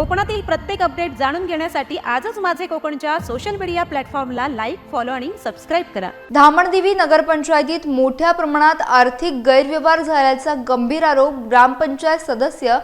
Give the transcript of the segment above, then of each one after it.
कोकणातील प्रत्येक अपडेट जाणून घेण्यासाठी आजच माझे कोकणच्या सोशल मीडिया प्लॅटफॉर्मला लाईक फॉलो आणि सबस्क्राईब करा. धामणदेवी नगरपंचायतीत मोठ्या प्रमाणात आर्थिक गैरव्यवहार झाल्याचा गंभीर आरोप ग्रामपंचायत सदस्य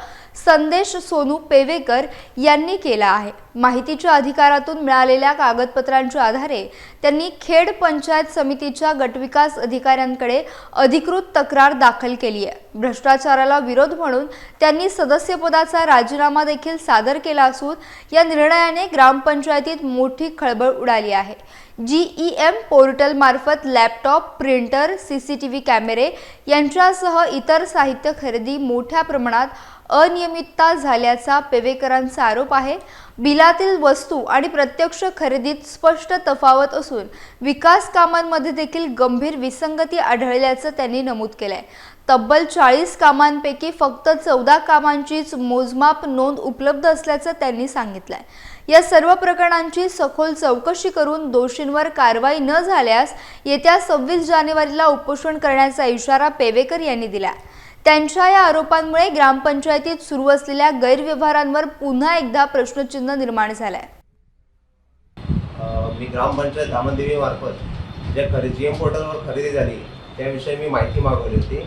संदेश सोनू पेवेकर यांनी केला आहे. माहितीच्या अधिकारातून मिळालेल्या कागदपत्रांच्या आधारे त्यांनी खेड पंचायत समितीच्या गटविकास अधिकाऱ्यांकडे अधिकृत तक्रार दाखल केली आहे. भ्रष्टाचाराला विरोध म्हणून त्यांनी सदस्यपदाचा राजीनामा देखील सादर केला असून या निर्णयाने ग्रामपंचायतीत मोठी खळबळ उडाली आहे. G E M पोर्टलमार्फत laptop printer C C T V कॅमेरे यांच्यासह इतर साहित्य खरेदी मोठ्या प्रमाणात अनियमितता झाल्याचा पेवेकरांचा आरोप आहे. बिलातील वस्तू आणि प्रत्यक्ष खरेदीत स्पष्ट तफावत असून विकास कामांमध्ये देखील गंभीर विसंगती आढळल्याचं त्यांनी नमूद केलंय. तब्बल चाळीस कामांपैकी फक्त चौदा कामांचीच मोजमाप नोंद उपलब्ध असल्याचं त्यांनी सांगितलंय. या सर्व प्रकरणांची सखोल चौकशी करून दोषींवर कारवाई न झाल्यास येत्या सव्वीस जानेवारीला उपोषण करण्याचा इशारा पेवेकर यांनी दिला त्यांच्या या आरोपांमुळे ग्रामपंचायतीत सुरू असलेल्या गैरव्यवहारांवर पुन्हा एकदा प्रश्नचिन्ह निर्माण झालंय. अ, मी ग्रामपंचायत धामणदेवी मार्फत ज्या खरे जी एम पोर्टलवर खरेदी झाली त्याविषयी मी माहिती मागवली होती.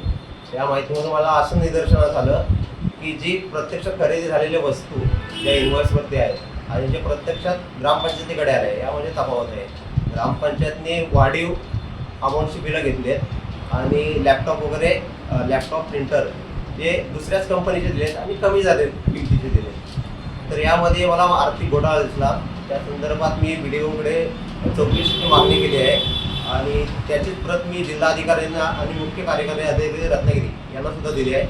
त्या माहितीमधून मला असं निदर्शनास आलं की जी प्रत्यक्ष खरेदी झालेल्या वस्तू ज्या इन्व्हॉइसवरती आहेत आणि जे प्रत्यक्षात ग्रामपंचायतीकडे आले यामध्ये म्हणजे तफावत आहे. ग्रामपंचायतने वाढीव अमाऊंटची बिलं घेतली आहेत आणि लॅपटॉप वगैरे लॅपटॉप प्रिंटर जे दुसऱ्याच कंपनीचे दिलेत आणि कमी झाले किमतीचे दिले तर यामध्ये मला आर्थिक घोटाळा दिसला. त्या संदर्भात मी व्हिडिओकडे चौकशीची मागणी केली आहे. आणि त्याचीच प्रत मी जिल्हाधिकाऱ्यांना आणि मुख्य कार्यकारी अधिकारी रत्नागिरी यांना सुद्धा दिली आहे.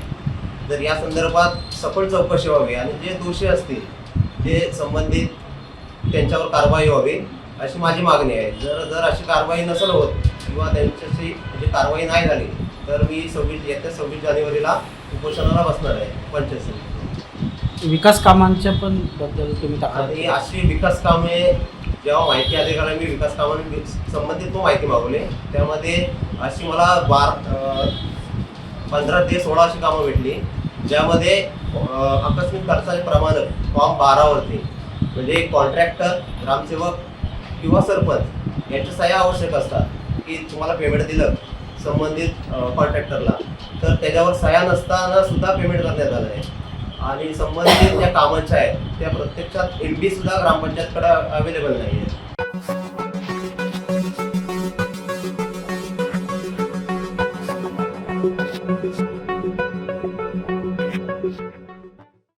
तर या संदर्भात सफल चौकशी व्हावी आणि जे दोषी असतील जे संबंधित त्यांच्यावर कारवाई व्हावी अशी माझी मागणी आहे. जर जर अशी कारवाई नसेल होत किंवा त्यांच्याशी म्हणजे कारवाई नाही झाली तर मी सव्वीस येत्या सव्वीस जानेवारीला उपोषणाला बसणार आहे पंचायत समिती विकास कामांच्या पण बद्दल तुम्ही तक्रार आणि. अशी विकास कामे जेव्हा माहिती अधिकाऱ्यांना मी विकास कामांनी संबंधित तो माहिती मागवली. त्यामध्ये अशी मला बार पंधरा ते सोळा अशी कामं भेटली ज्यामध्ये अं, आकस्मिक खर्चाचे प्रमाण फॉर्म बारावरती. म्हणजे कॉन्ट्रॅक्टर ग्रामसेवक किंवा सरपंच यांच्या सह्या आवश्यक असतात की तुम्हाला पेमेंट दिलं संबंधित कॉन्ट्रॅक्टरला तर त्याच्यावर सह्या नसताना सुद्धा पेमेंट करण्यात आलं आहे आणि संबंधित ज्या कामांच्या आहेत त्या प्रत्यक्षात एम सुद्धा ग्रामपंचायतकडे अवेलेबल नाही आहे